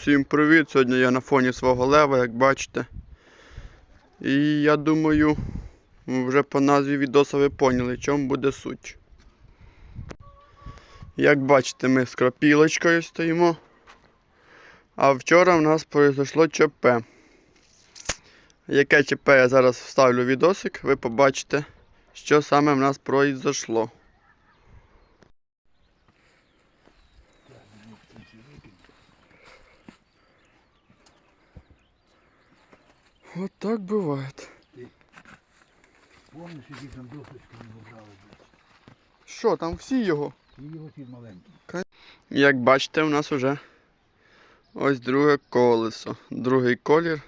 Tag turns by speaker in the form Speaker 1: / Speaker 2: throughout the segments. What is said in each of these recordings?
Speaker 1: Всім привіт! Сьогодні я на фоні свого лева, як бачите. І я думаю, вже по назві відоса ви поняли, чому буде суть. Як бачите, ми з крапілочкою стоїмо. А вчора в нас произошло ЧП. Яке ЧП я зараз вставлю відосик, ви побачите, що саме в нас произошло. Вот так бывает.
Speaker 2: Помниш, які там досочки не брали?
Speaker 1: Що, там всі його?
Speaker 2: І його ті маленькі.
Speaker 1: Як бачите, у нас вже ось друге колесо, другий колір.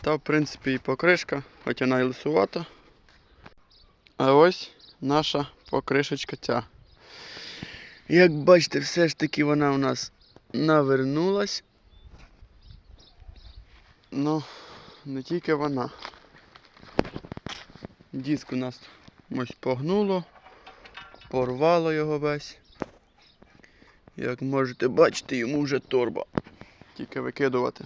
Speaker 1: Та, в принципі, і покришка, хоч вона і лисувата. А ось наша покришечка ця. Як бачите, все ж таки вона у нас навернулась. Ну, не тільки вона. Диск у нас ось погнуло, порвало його весь. Як можете бачити, йому вже торба. Тільки викидувати.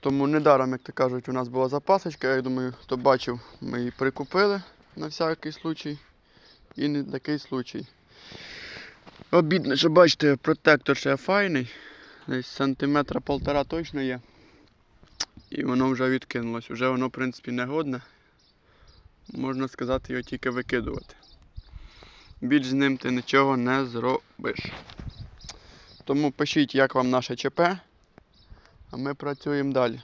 Speaker 1: Тому недаром, як то кажуть, у нас була запасочка, я думаю, хто бачив, ми її прикупили на всякий случай. І не такий случай. Обідно, що бачите, протектор ще файний. Десь сантиметра полтора точно є. І воно вже відкинулось. Вже воно, в принципі, негодне. Можна сказати, його тільки викидувати більш з ним ти нічого не зробиш. Тому пишіть, як вам наше ЧП, а ми працюємо далі.